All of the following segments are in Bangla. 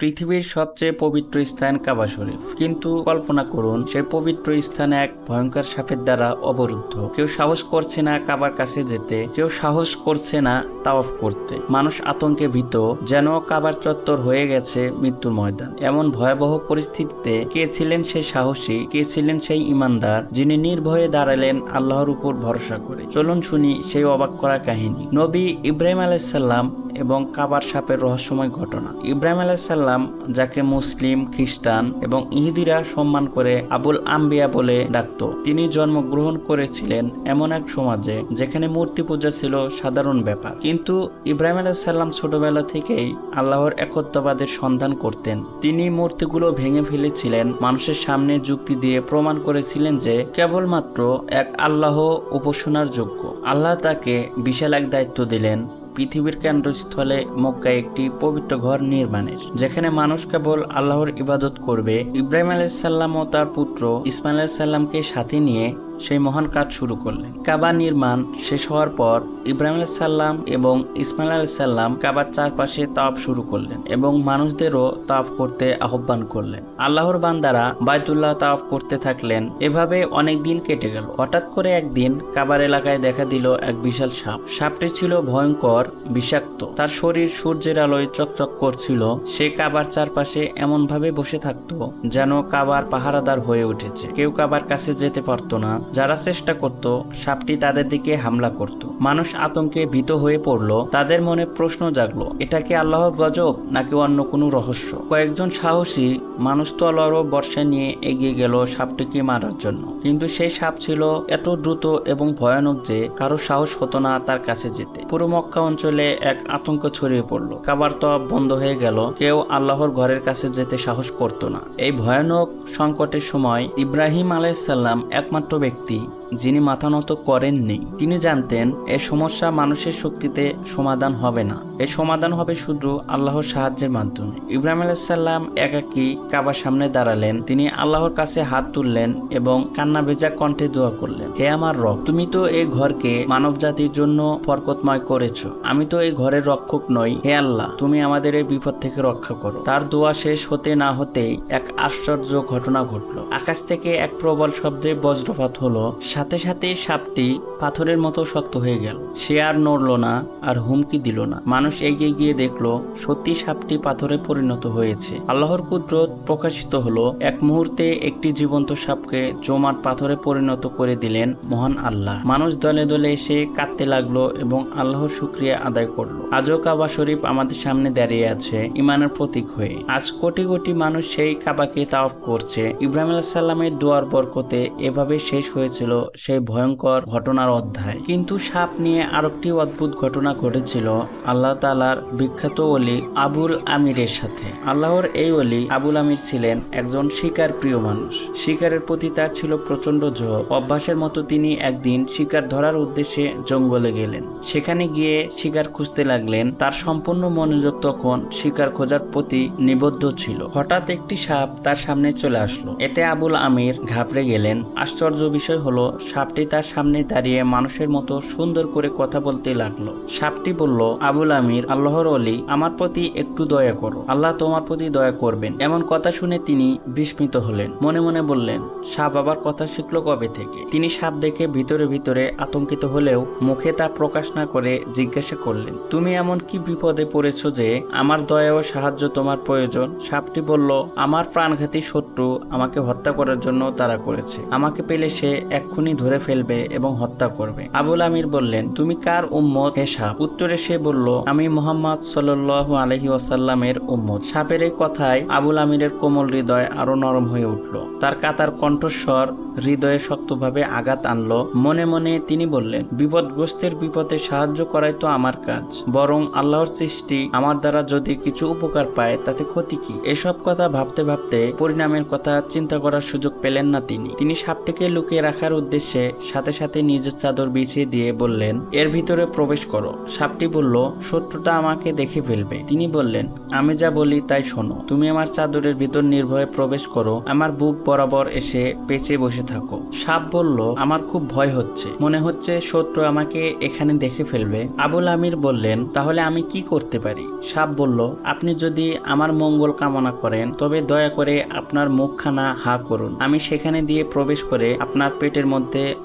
পৃথিবীর সবচেয়ে পবিত্র স্থান কাবা শরীফ। কিন্তু কল্পনা করুন, সেই পবিত্র স্থান এক ভয়ঙ্কর সাপের দ্বারা অবরুদ্ধ। কেউ সাহস করছে না কাবার কাছে যেতে, কেউ সাহস করছে না তাওয়াফ করতে। মানুষ আতঙ্কে ভীত, যেন কাবার চত্বর হয়ে গেছে মৃত্যুর ময়দান। এমন ভয়াবহ পরিস্থিতিতে কে ছিলেন সেই সাহসী, কে ছিলেন সেই ইমানদার, যিনি নির্ভয়ে দাঁড়ালেন আল্লাহর উপর ভরসা করে? চলুন শুনি সেই অবাক করা কাহিনী। নবী ইব্রাহিম আলাইসাল্লাম এবং কাবার সাপের রহস্যময় ঘটনা। ইব্রাহিম আলাইসাল্লাম যাকে মুসলিম, খ্রিস্টান এবং ইহুদিরা সম্মান করে আবুল আম্বিয়া বলে ডাকত। তিনি জন্মগ্রহণ করেছিলেন এমন এক সমাজে যেখানে মূর্তি পূজা ছিল সাধারণ ব্যাপার। কিন্তু ইব্রাহিম আলাইসাল্লাম ছোটবেলা থেকেই আল্লাহর একত্ববাদের সন্ধান করতেন। তিনি মূর্তিগুলো ভেঙে ফেলেছিলেন, মানুষের সামনে যুক্তি দিয়ে প্রমাণ করেছিলেন যে কেবলমাত্র এক আল্লাহ উপাসনার যোগ্য। আল্লাহ তাকে বিশাল এক দায়িত্ব দিলেন। পৃথিবীর কেন্দ্রস্থলে মক্কায় একটি পবিত্র ঘর নির্মাণের, যেখানে মানুষ কেবল আল্লাহর ইবাদত করবে। ইব্রাহিম আলাইসাল্লাম ও তার পুত্র ইসমাইল আলাইসাল্লামকে সাথে নিয়ে সেই মহান কাজ শুরু করলেন। কাবা নির্মাণ শেষ হওয়ার পর ইব্রাহিম আলাইসাল্লাম এবং ইসমাইল আলাইসাল্লাম কাবার চারপাশে তাপ শুরু করলেন এবং মানুষদেরও তাপ করতে আহ্বান করলেন। আল্লাহর বান্দারা বাইতুল্লাহ তাওয়াফ করতে থাকলেন। এভাবে অনেক দিন কেটে গেল। হঠাৎ করে একদিন কাবার এলাকায় দেখা দিল এক বিশাল সাপ। সাপটি ছিল ভয়ঙ্কর, বিষাক্ত। তার শরীর সূর্যের আলোয় চকচক করছিল। সে কাবার চারপাশে এমন ভাবে বসে থাকতো যেন কাবার পাহারাদার হয়ে উঠেছে। কেউ কাবার কাছে যেতে পারতো না। যারা চেষ্টা করত সাপটি তাদের দিকে হামলা করত। মানুষ আতঙ্কে ভীত হয়ে পড়ল। তাদের মনে প্রশ্ন জাগলো, এটা কি আল্লাহর গজব নাকি অন্য কোনো রহস্য? কয়েকজন সাহসী মানুষ তলোয়ার ও বর্ষা নিয়ে এগিয়ে গেল সাপটিকে মারার জন্য। কিন্তু সেই সাপ ছিল এত দ্রুত এবং ভয়ানক যে কারও সাহস হতো না তার কাছে যেতে। পুরো মক্কা অঞ্চলে এক আতঙ্ক ছড়িয়ে পড়ল। কাবার তব বন্ধ হয়ে গেল। কেউ আল্লাহর ঘরের কাছে যেতে সাহস করত না। এই ভয়ানক সংকটের সময় ইব্রাহিম আলাইসাল্লাম একমাত্র ব্যক্তি 低。যিনি মাথা নত করেননি, তিনি জানতেন এ সমস্যা মানুষের শক্তিতে সমাধান হবে না। এর সমাধান হবে শুধু আল্লাহর সাহায্যের মাধ্যমে। ইব্রাহিম আলাইসাল্লাম একাকী কাবার সামনে দাঁড়ালেন। তিনি আল্লাহর কাছে হাত তুললেন এবং কান্না ভেজা কণ্ঠে দোয়া করলেন, হে আমার রব, তুমি তো এই ঘরকে মানব জাতির জন্য বরকতময় করেছ। আমি তো এই ঘরের রক্ষক নই। হে আল্লাহ, তুমি আমাদের এই বিপদ থেকে রক্ষা করো। তার দোয়া শেষ হতে না হতেই এক আশ্চর্য ঘটনা ঘটলো। আকাশ থেকে এক প্রবল শব্দে বজ্রপাত হলো। সাথে সাথে সাপটি পাথরের মতো শক্ত হয়ে গেল। সে আর নড়লো না আর হুমকি দিল না। মানুষ এগিয়ে গিয়ে দেখল, সত্যি সাপটি পাথরে পরিণত হয়েছে। আল্লাহর কুদরত প্রকাশিত হলো, এক মুহূর্তে একটি জীবন্ত সাপকে জমাট পাথরে পরিণত করে দিলেন মহান আল্লাহ। মানুষ দলে দলে এসে কাঁদতে লাগল এবং আল্লাহর শুক্রিয়া আদায় করল। আজও কাবা শরীফ আমাদের সামনে দাঁড়িয়ে আছে ইমানের প্রতীক হয়ে। আজ কোটি কোটি মানুষ সেই কাবাকে তাওয়াফ করছে। ইব্রাহিম আলাহ সাল্লামের দোয়ার বরকতে এভাবে শেষ হয়েছিল সেই ভয়ঙ্কর ঘটনার অধ্যায়। কিন্তু সাপ নিয়ে আরেকটি অদ্ভুত ঘটনা ঘটেছিল আল্লাহ তালার বিখ্যাত অলি আবুল আমিরের সাথে। আল্লাহর এই অলি আবুল আমির ছিলেন একজন শিকার প্রিয় মানুষ। শিকারের প্রতি তার ছিল প্রচণ্ড ঝোঁক অভ্যাসের মতো তিনি একদিন শিকার ধরার উদ্দেশ্যে জঙ্গলে গেলেন। সেখানে গিয়ে শিকার খুঁজতে লাগলেন, তার সম্পূর্ণ মনোযোগ তখন শিকার খোঁজার প্রতি নিবদ্ধ ছিল। হঠাৎ একটি সাপ তার সামনে চলে আসলো। এতে আবুল আমির ঘাবড়ে গেলেন। আশ্চর্য বিষয় হলো সাপটি তার সামনে দাঁড়িয়ে মানুষের মতো সুন্দর করে কথা বলতে লাগল। সাপটি বলল, আবুল আমির, আল্লাহর অলি আমার প্রতি একটু দয়া করো। আল্লাহ তোমার প্রতি দয়া করবেন। এমন কথা শুনে তিনি বিস্মিত হলেন। মনে মনে বললেন, সাপ আবার কথা শিখলো কবে থেকে? তিনি সাপ দেখে ভিতরে ভিতরে আতঙ্কিত হলেও মুখে তা প্রকাশ না করে জিজ্ঞাসা করলেন, তুমি এমন কি বিপদে পড়েছ যে আমার দয়া ও সাহায্য তোমার প্রয়োজন? সাপটি বলল, আমার প্রাণঘাতী শত্রু আমাকে হত্যা করার জন্য তারা করেছে। আমাকে পেলে সে এক্ষুনি ধরে ফেলবে এবং হত্যা করবে। আবুল আমির বললেন, তুমি কার উম্মত? হে সাপ উত্তরে সে বলল, আমি মোহাম্মদ সাল্লাহ আলহি ওয়াসাল্লামের উম্মত। সাপের এই কথায় আবুল আমিরের কোমল হৃদয় আরও নরম হয়ে উঠল। তার কাতার কণ্ঠস্বর হৃদয়ে শক্তভাবে আঘাত আনলো। মনে মনে তিনি বললেন, বিপদগ্রস্তের বিপদে সাহায্য করাই তো আমার কাজ। বরং আল্লাহর সৃষ্টি আমার দ্বারা যদি কিছু উপকার পায়, তাতে ক্ষতি কি? এসব কথা ভাবতে ভাবতে পরিণামের কথা চিন্তা করার সুযোগ পেলেন না তিনি। তিনি সাপটিকে লুকিয়ে রাখার উদ্দেশ্যে উদ্দেশ্যে সাথে সাথে নিজের চাদর বিছিয়ে দিয়ে বললেন, এর ভিতরে প্রবেশ করো। সাপটি বলল, শত্রুটা আমাকে দেখে ফেলবে। তিনি বললেন, আমি যা বলি তাই শোনো। তুমি আমার চাদরের ভিতর নির্ভয়ে প্রবেশ করো। আমার বুক বরাবর এসে পেঁচে বসে থাকো। সাপ বলল, আমার খুব ভয় হচ্ছে। মনে হচ্ছে শত্রু আমাকে এখানে দেখে ফেলবে। আবুল আমির বললেন, তাহলে আমি কি করতে পারি? সাপ বলল, আপনি যদি আমার মঙ্গল কামনা করেন, তবে দয়া করে আপনার মুখখানা হা করুন। আমি সেখানে দিয়ে প্রবেশ করে আপনার পেটের মধ্যে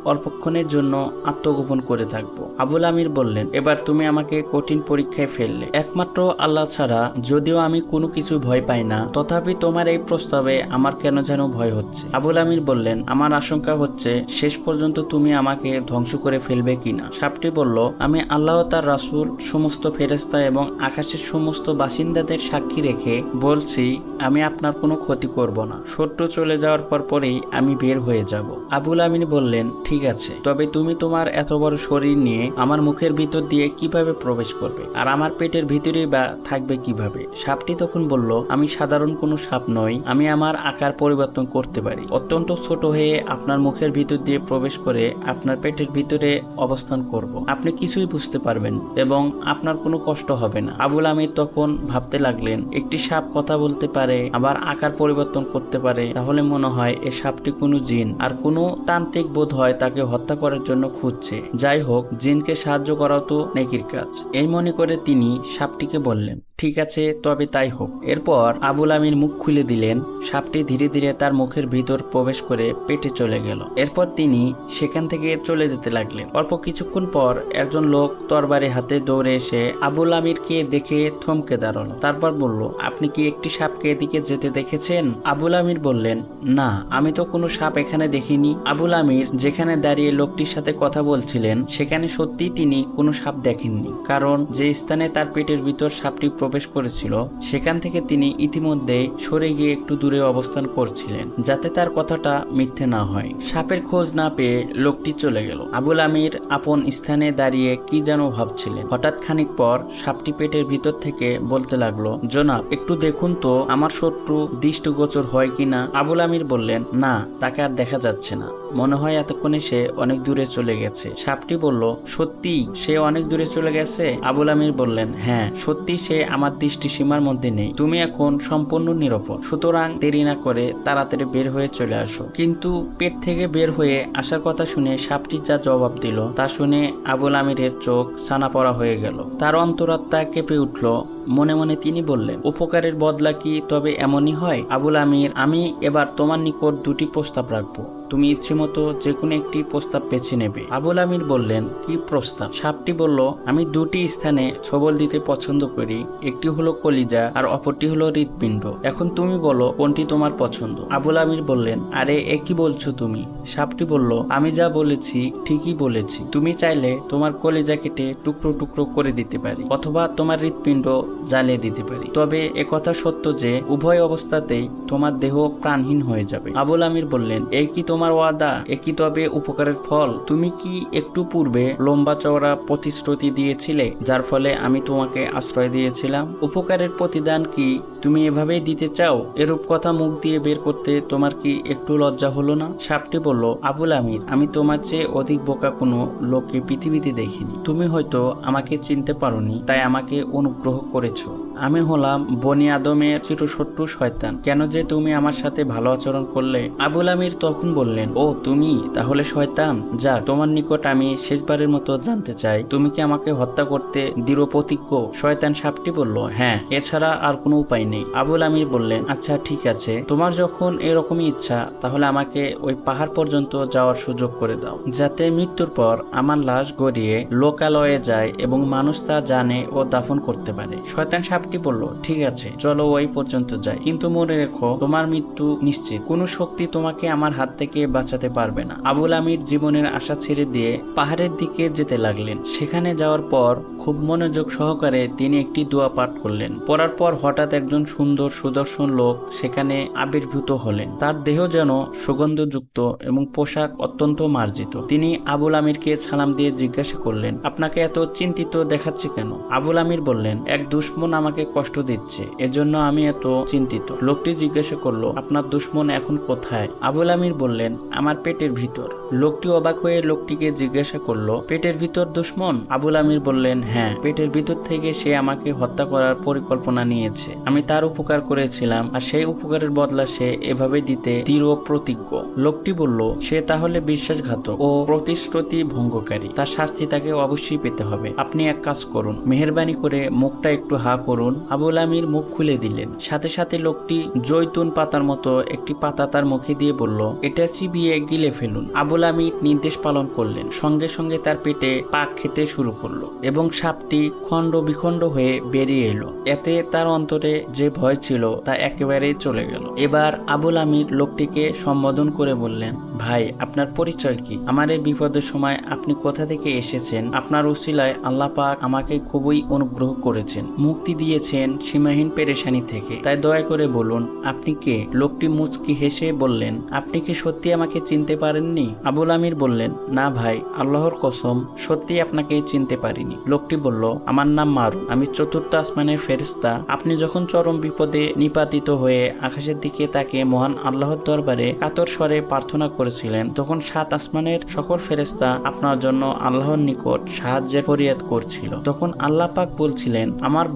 অল্পক্ষণের জন্য আত্মগোপন করে থাকব। আবুল আমির বললেন, এবার তুমি আমাকে কঠিন পরীক্ষায় ফেললে। একমাত্র আল্লাহ ছাড়া যদিও আমি কোনো কিছু ভয় পাই না, তথাপি তোমার এই প্রস্তাবে আমার কেন যেন ভয় হচ্ছে? আবুল আমির বললেন, আমার আশঙ্কা হচ্ছে শেষ পর্যন্ত তুমি আমাকে ধ্বংস করে ফেলবে কিনা? সাপটি বলল, আমি আল্লাহ তার রাসুল, সমস্ত ফেরেস্তা এবং আকাশের সমস্ত বাসিন্দাদের সাক্ষী রেখে বলছি, আমি আপনার কোনো ক্ষতি করব না। শত্রু চলে যাওয়ার পর পরেই আমি বের হয়ে যাব। আবুল আমিন বললেন, ঠিক আছে। তবে তুমি তোমার এত বড় শরীর নিয়ে আমার মুখের ভিতর দিয়ে কীভাবে প্রবেশ করবে? আর আমার পেটের ভিতরেই বা থাকবে কীভাবে? সাপটি তখন বলল, আমি সাধারণ কোনো সাপ নই। আমি আমার আকার পরিবর্তন করতে পারি। অত্যন্ত ছোট হয়ে আপনার মুখের ভিতর দিয়ে প্রবেশ করে আপনার পেটের ভিতরে অবস্থান করব। আপনি কিছুই বুঝতে পারবেন এবং আপনার কোনো কষ্ট হবে না। আবুল আমির তখন ভাবতে লাগলেন, একটি সাপ কথা বলতে পারে, আবার আকার পরিবর্তন করতে পারে, তাহলে মনে হয় এই সাপটি কোনো জিন। আর কোনো তান্ত্রিক বোধ হয় তাকে হত্যা করার জন্য খুঁজছে। যাই হোক, জিনকে সাহায্য করাও তো নেকির কাজ। এই মনে করে তিনি সাপটিকে বললেন ঠিক আছে, তবে তাই হোক। এরপর আবুল আমির মুখ খুলে দিলেন, সাপটি ধীরে ধীরে তার মুখের ভিতর প্রবেশ করে পেটে চলে গেল। এরপর তিনি সেখান থেকে চলে যেতে লাগলেন। অল্প কিছুক্ষণ পর একজন লোক তরবারি হাতে দৌড়ে এসে আবুল আমিরকে দেখে থমকে দাঁড়াল। তারপর বলল, আপনি কি একটি সাপকে এদিকে যেতে দেখেছেন? আবুল আমির বললেন, না, আমি তো কোনো সাপ এখানে দেখিনি। আবুল আমির যেখানে দাঁড়িয়ে লোকটির সাথে কথা বলছিলেন, সেখানে সত্যিই তিনি কোনো সাপ দেখেননি। কারণ যে স্থানে তার পেটের ভিতর সাপটি প্রবেশ করেছিল, সেখান থেকে তিনি ইতিমধ্যে সরে গিয়ে একটু দূরে অবস্থান করছিলেন, যাতে তার কথাটা মিথ্যে না হয়। সাপের খোঁজ না পেয়ে লোকটি চলে গেল। আবুল আমির আপন স্থানে দাঁড়িয়ে কি যেন ভাবছিলেন। হঠাৎ খানিক পর সাপটি পেটের ভিতর থেকে বলতে লাগল, জনাব, একটু দেখুন তো, আমার শত্রু দৃষ্টিগোচর হয় কিনা? আবুল আমির বললেন, না, তাকে আর দেখা যাচ্ছে না। মনে হয় এতক্ষণে সে অনেক দূরে চলে গেছে। সাপটি বলল সত্যি সে অনেক দূরে চলে গেছে? আবুল আমির বললেন হ্যাঁ সত্যি সে আমার দৃষ্টি সীমার মধ্যে নেই। তুমি এখন সম্পূর্ণ নিরাপদ। সুতরাং দেরি না করে তাড়াতাড়ি বের হয়ে চলে আসো। কিন্তু পেট থেকে বের হয়ে আসার কথা শুনে সাপটি যা জবাব দিল তা শুনে আবুল আমিরের চোখ সানা পড়া হয়ে গেল। তার অন্তরাত্মা কেঁপে উঠল। মনে মনে তিনি বললেন, উপকারের বদলা কি তবে এমনই হয়? আবুল আমির, আমি এবার তোমার নিকট দুটি প্রস্তাব রাখব। তুমি ইচ্ছে মতো যে কোনো একটি প্রস্তাব বেছে নেবে। আবুল আমির বললেন, কি প্রস্তাব? সাপটি বলল, আমি দুটি স্থানে ছবল দিতে পছন্দ করি। একটি হলো কলিজা আর অপরটি হলো হৃৎপিণ্ড। এখন তুমি বলো, কোনটি তোমার পছন্দ? আবুল আমির বললেন, আরে, এ কি বলছো তুমি? সাপটি বলল, আমি যা বলেছি, ঠিকই বলেছি। তুমি চাইলে তোমার কলিজা কেটে টুকরো টুকরো করে দিতে পারি। অথবা তোমার হৃৎপিণ্ড জ্বালিয়ে দিতে পারি। তবে একথা সত্য যে, উভয় অবস্থাতেই তোমার দেহ প্রাণহীন হয়ে যাবে। আবুল আমির বললেন এই কি তোমার ওয়াদা? এ কি তবে উপকারের ফল? তুমি কি একটু পূর্বে লম্বা চওড়া প্রতিশ্রুতি দিয়েছিলে, যার ফলে আমি তোমাকে আশ্রয় দিয়েছিলাম? উপকারের প্রতিদান কি তুমি এভাবেই দিতে চাও? এরূপ কথা মুখ দিয়ে বের করতে তোমার কি একটু লজ্জা হলো না? সাপটি বলল, আবুল আমির, আমি তোমার চেয়ে অধিক বোকা কোনো লোককে পৃথিবীতে দেখিনি। তুমি হয়তো আমাকে চিনতে পারোনি, তাই আমাকে অনুগ্রহ করেছ আমি হলাম বনি আদমের চিরশত্রু শয়তান। কেন যে তুমি আমার সাথে ভালো আচরণ করলে? আবুল আমির তখন বললেন, ও, তুমি? তাহলে শয়তান? যা তোমার নিকট আমি শেষবারের মতো জানতে চাই। তুমি কি আমাকে হত্যা করতে দৃঢ় প্রতিজ্ঞ? শয়তান সাপটি বলল হ্যাঁ এছাড়া আর কোনো উপায় নেই। আবুল আমির বললেন আচ্ছা ঠিক আছে। তোমার যখন এরকমই ইচ্ছা, তাহলে আমাকে ওই পাহাড় পর্যন্ত যাওয়ার সুযোগ করে দাও। যাতে মৃত্যুর পর আমার লাশ গড়িয়ে লোকালয়ে যায় এবং মানুষ তা জানে ও দাফন করতে পারে। শয়তান সাপটি বলল ঠিক আছে, চলো ওই পর্যন্ত যাই। কিন্তু মনে রেখো, তোমার মৃত্যু নিশ্চিত। কোনো শক্তি তোমাকে আমার হাত থেকে বাঁচাতে পারবে না। আবুল আমির জীবনের আশা ছেড়ে দিয়ে পাহাড়ের দিকে যেতে লাগলেন। সেখানে যাওয়ার পর খুব মনোযোগ সহকারে তিনি একটি দোয়া পাঠ করলেন। পড়ার পর হঠাৎ একজন সুন্দর সুদর্শন লোক সেখানে আবির্ভূত হলেন। তার দেহ যেন সুগন্ধযুক্ত এবং পোশাক অত্যন্ত মার্জিত। তিনি আবুল আমিরকে সালাম দিয়ে জিজ্ঞাসা করলেন, আপনাকে এত চিন্তিত দেখাচ্ছে কেন? আবুল আমির বললেন, এক দুশ্মন আমাকে আমাকে কষ্ট দিচ্ছে। এজন্য আমি এত চিন্তিত। লোকটি জিজ্ঞাসা করল, আপনার দুশ্মন এখন কোথায়? আবুল আমির বললেন, আমার পেটের ভিতর। লোকটি অবাক হয়ে লোকটিকে জিজ্ঞাসা করল, পেটের ভিতর দুশ্মন? আবুল আমির বললেন হ্যাঁ পেটের ভিতর থেকে সে আমাকে হত্যা করার পরিকল্পনা নিয়েছে। আমি তার উপকার করেছিলাম, আর সেই উপকারের বদলা সে এভাবে দিতে দৃঢ় প্রতিজ্ঞ। লোকটি বলল, সে তাহলে বিশ্বাসঘাতক ও প্রতিশ্রুতি ভঙ্গকারী। তার শাস্তি তাকে অবশ্যই পেতে হবে। আপনি এক কাজ করুন, মেহরবানি করে মুখটা একটু হা করুন। আবুল আমির মুখ খুলে দিলেন। সাথে সাথে লোকটি জৈতুন পাতার মতো একটি পাতা তার মুখে দিয়ে বলল, এটা চিবিয়ে গিলে ফেলুন। আবুল আমির নির্দেশ পালন করলেন। সঙ্গে সঙ্গে তার পেটে পাক খেতে শুরু করল এবং সাপটি খণ্ড বিখণ্ড হয়ে বেরিয়ে এলো। এতে তার অন্তরে যে ভয় ছিল তা একেবারেই চলে গেল। এবার আবুল আমির লোকটিকে সম্বোধন করে বললেন, ভাই, আপনার পরিচয় কি? আমার এই বিপদের সময় আপনি কোথা থেকে এসেছেন? আপনার উসিলায় আল্লাহ পাক আমাকে খুবই অনুগ্রহ করেছেন। মুক্তি দিয়েছেন সীমাহীন পেরেশানি থেকে। তাই দয়া করে বলুন, আপনি কে? লোকটি মুচকি হেসে বললেন, আপনি কি সত্যি আমাকে চিনতে পারেননি? আবুল আমির বললেন, না ভাই, আল্লাহর কসম সত্যি আপনাকে চিনতে পারিনি। লোকটি বলল, আমার নাম মারু আমি চতুর্থ আসমানের ফেরিস্তা আপনি যখন চরম বিপদে নিপাতিত হয়ে আকাশের দিকে তাকে মহান আল্লাহর দরবারে কাতর স্বরে প্রার্থনা করেছিলেন, তখন সাত আসমানের সকল ফেরেস্তা আপনার জন্য আল্লাহর নিকট সাহায্যের ফরিয়াদ করছিল। তখন আল্লাহ পাক বলছিলেন, আমার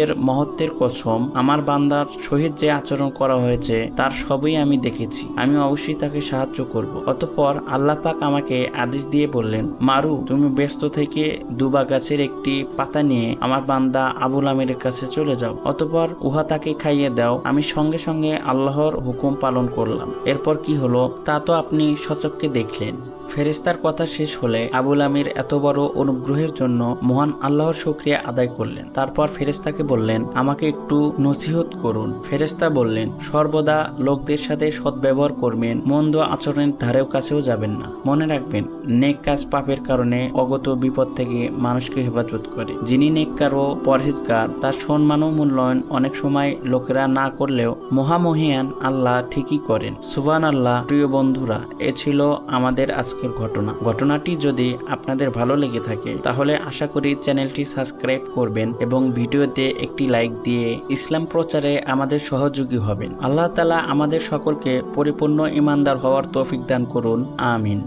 বরত্বের মহত্বের কসম, আমার বান্দার সহিত যে আচরণ করা হয়েছে, তার সবই আমি দেখেছি। আমি অবশ্যই তাকে সাহায্য করব। অতঃপর আল্লাহ পাক আমাকে আদেশ দিয়ে বললেন, মারু, তুমি ব্যস্ত থেকে দুবা গাছের একটি পাতা নিয়ে আমার বান্দা আবুল আমিরের কাছে চলে যাও। অতঃপর উহা তাকে খাইয়ে দাও। আমি সঙ্গে সঙ্গে আল্লাহর হুকুম পালন করলাম। এরপর কি হলো, তা তো আপনি সচককে দেখলেন। ফেরেস্তার কথা শেষ হলে আবুল আমির এত বড় অনুগ্রহের জন্য মহান আল্লাহর শুক্রিয়া আদায় করলেন। তারপর ফেরেস্তাকে বললেন, আমাকে একটু নসিহত করুন। ফেরেস্তা বললেন, সর্বদা লোকদের সাথে সদ্ব্যবহার করবেন, মন্দ আচরণের ধারেও কাছেও যাবেন না। মনে রাখবেন, নেক কাজ পাপের কারণে অগত বিপদ থেকে মানুষকে হেফাজত করে। যিনি নেককার ও পরহেজগার, তার সম্মান ও মূল্যায়ন অনেক সময় লোকেরা না করলেও মহামহিয়ান আল্লাহ ঠিকই করেন। সুবান আল্লাহ প্রিয় বন্ধুরা, এ ছিল আমাদের আজকের ঘটনা। ঘটনাটি যদি আপনাদের ভালো লেগে থাকে, তাহলে আশা করি চ্যানেলটি সাবস্ক্রাইব করবেন এবং ভিডিওতে একটি লাইক দিয়ে ইসলাম প্রচারে আমাদের সহযোগী হবেন। আল্লাহ তালা আমাদের সকলকে পরিপূর্ণ ইমানদার হওয়ার তৌফিক দান করুন। আমিন।